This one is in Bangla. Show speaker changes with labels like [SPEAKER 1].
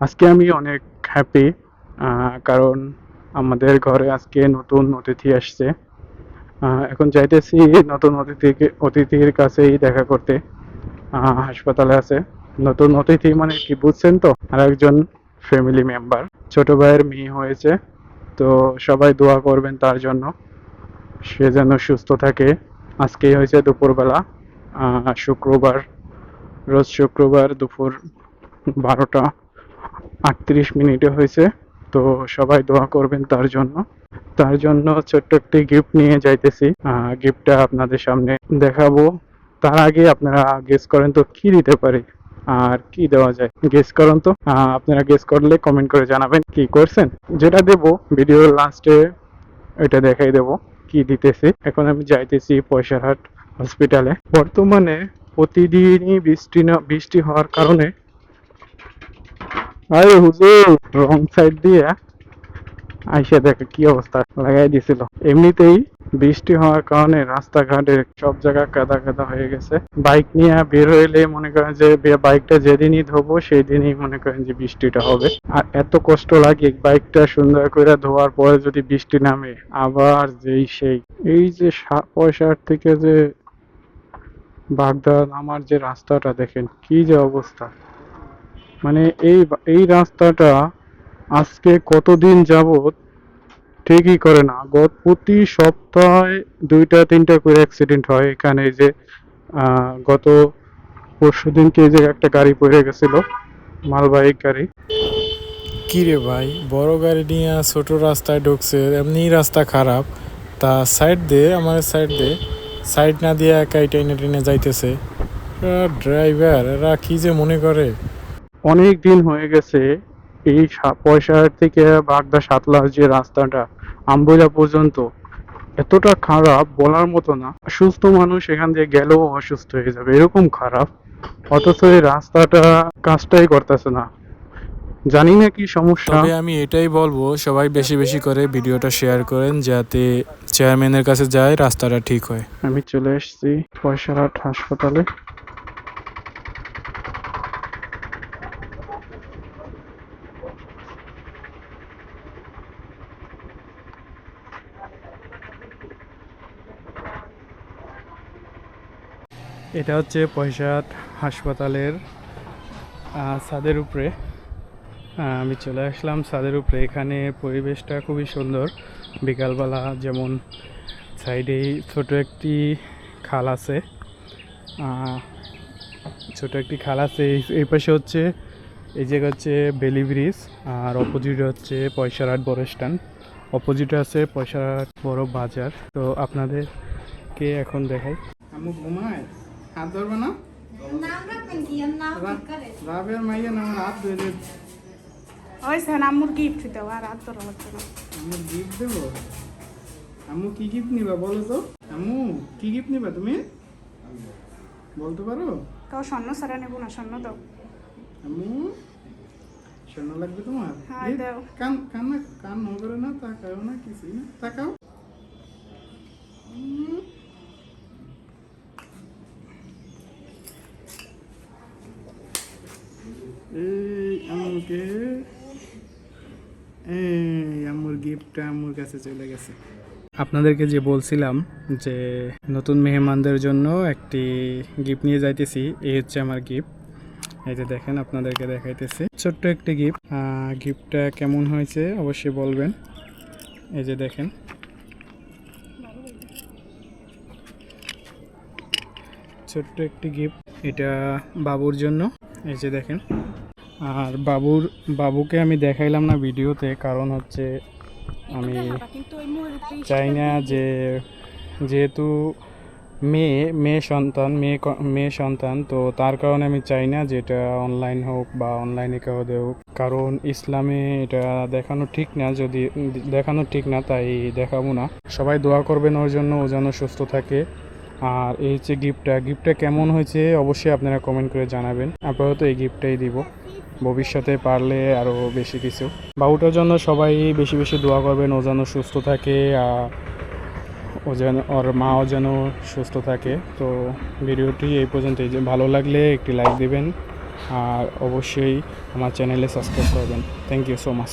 [SPEAKER 1] আজকে আমি অনেক হ্যাপি কারণ আমাদের ঘরে আজকে নতুন অতিথি আসছে। এখন যাইতেছি নতুন অতিথিকে, অতিথির কাছেই দেখা করতে। হাসপাতালে আছে। নতুন অতিথি মানে কি বুঝছেন তো? আর একজন ফ্যামিলি মেম্বার ছোট ভাইয়ের মেয়ে হয়েছে, তো সবাই দোয়া করবেন তার জন্য। সে যেন সুস্থ থাকে। আজকেই হয়েছে দুপুরবেলা শুক্রবার। রোজ শুক্রবার দুপুর বারোটা। আটত্রিশ মিনিটে হয়েছে, তো সবাই দোয়া করবেন তার জন্য। তার জন্য ছোট্ট একটি গিফট নিয়ে যাইতেছি। গিফটটা আপনাদের সামনে দেখাবো। তার আগে আপনারা গেস করেন তো কি দিতে পারি? আর কি দেওয়া যায়? গেস করেন তো। আপনারা গেস করলে কমেন্ট করে জানাবেন কি করছেন। যেটা দেব ভিডিওর লাস্টে এটা দেখাই দেব, কি দিতেছি। এখন আমি যাইতেছি পয়সারহাট হসপিটালে বর্তমানে প্রতিদিনই বৃষ্টি না, বৃষ্টি হওয়ার কারণে আরে রং সাইড দিয়ে আইসা দেখে কি অবস্থা, লাগাই দিছিল। এমনিতেই বৃষ্টি হওয়ার কারণে রাস্তাঘাটে সব জায়গা কাদা কাদা হয়ে গেছে। বাইক নিয়ে বের হইলে মনে করেন যে বাইকটা যেদিনই ধোবো সেই দিনই মনে করেন যে বৃষ্টিটা হবে। আর এত কষ্ট লাগে বাইকটা সুন্দর করে ধোয়ার পরে যদি বৃষ্টি নামে, আবার যেই সেই। এই যে পয়সার থেকে যে বাগদা আমার যে রাস্তাটা দেখেন, কি যে অবস্থা। মানে এই এই রাস্তাটা আজকে কতদিন যাবত ঠিকই করে না। গত প্রতি সপ্তাহে দুইটা, তিনটা করে অ্যাক্সিডেন্ট হয় এখানে। যে গত পরশু দিনকে যে একটা গাড়ি পড়ে গেছিল, মালবাহী গাড়ি।
[SPEAKER 2] কি রে ভাই, বড় গাড়ি নিয়ে ছোট রাস্তায় ঢুকছে, এমনি রাস্তা খারাপ। তা সাইড দে, আমার সাইড দে। সাইড না দিয়ে একাই টেনে টেনে যাইতেছে। ড্রাইভার এরা কি যে মনে করে?
[SPEAKER 1] অনেক দিন হয়ে গেছে এই পয়সার থেকে বাগদা সাতলার যে রাস্তাটা আম্বুজা পর্যন্ত এতটা খারাপ বলার মতো না। সুস্থ মানুষ এখান দিয়ে গেলেও অসুস্থ হয়ে যাবে এরকম খারাপ। অথচ এই রাস্তাটা কাজটাই করতেছে না। জানি না কি সমস্যা।
[SPEAKER 2] তবে আমি এটাই বলব সবাই বেশি বেশি করে ভিডিওটা শেয়ার করেন যাতে চেয়ারম্যানের কাছে যায় রাস্তাটা ঠিক হয়।
[SPEAKER 1] আমি চলে এসেছি পয়সারহাট হাসপাতালে। এটা হচ্ছে পয়সাট হাসপাতালের ছাদের উপরে। আমি চলে আসলাম ছাদের উপরে। এখানে পরিবেশটা খুবই সুন্দর। বিকালবেলা যেমন সাইডেই ছোট একটি খাল আছে। ছোট একটি খাল আছে। এই পাশে হচ্ছে, এই জায়গা হচ্ছে বেলি ব্রিজ আর অপোজিটে হচ্ছে পয়সারহাট বড় স্ট্যান্ড অপোজিটে আছে পয়সারহাট বড় বাজার। তো আপনাদেরকে এখন দেখাই। আমু ঘুমায়? হাত ধরবে না? রাবের মাইয়া না আমার হাত ধরে।
[SPEAKER 3] ওই স্যার আম্মুর গিফট দেওয়া আর রাত ধরা হচ্ছে না।
[SPEAKER 1] আমি গিফট দেবো? আম্মু কি গিফট নিবা বলো তো? আম্মু কি গিফট নিবা তুমি? বলতে পারো?
[SPEAKER 3] তাও স্বর্ণ সারা নেব না স্বর্ণ দাও।
[SPEAKER 1] আম্মু শোনা লাগবে তোমার?
[SPEAKER 3] হ্যাঁ।
[SPEAKER 1] কান কান না কান ন করে না তাকাও না কিছুই না। তাকাও। এই গিফটটা আম্মুর কাছে চলে গেছে। আপনাদেরকে যে বলছিলাম যে নতুন মেহমানদের জন্য একটি গিফট নিয়ে যাইতেছি, এই হচ্ছে আমার গিফট এই যে দেখেন, আপনাদেরকে দেখাইতেছি। ছোট্ট একটি গিফট গিফটটা কেমন হয়েছে অবশ্যই বলবেন। এই যে দেখেন। ছোট্ট একটি গিফট এটা বাবুর জন্য। এই যে দেখেন। আর বাবুর বাবুকে আমি দেখাইলাম না ভিডিওতে কারণ হচ্ছে আমি চাই না যে যেহেতু মেয়ে মেয়ে সন্তান মেয়ে মেয়ে সন্তান তো তার কারণে আমি চাই না যে এটা অনলাইন হোক বা অনলাইনে কেউ দেখ কারণ ইসলামে এটা দেখানো ঠিক না যদি দেখানো ঠিক না তাই দেখাবো না। সবাই দোয়া করবেন ওর জন্য ও যেন সুস্থ থাকে। আর এই হচ্ছে গিফটটা গিফটটা কেমন হয়েছে অবশ্যই আপনারা কমেন্ট করে জানাবেন। আপাতত এই গিফটটাই দিব। ভবিষ্যতে পারলে আরও বেশি কিছু। বাবুটার জন্য সবাই বেশি বেশি দোয়া করবেন, ও যেন সুস্থ থাকে ও যেন, ওর মাও যেন সুস্থ থাকে। তো ভিডিওটি এই পর্যন্তই যে ভালো লাগলে একটি লাইক দিবেন, আর অবশ্যই আমার চ্যানেলে সাবস্ক্রাইব করবেন। Thank you so much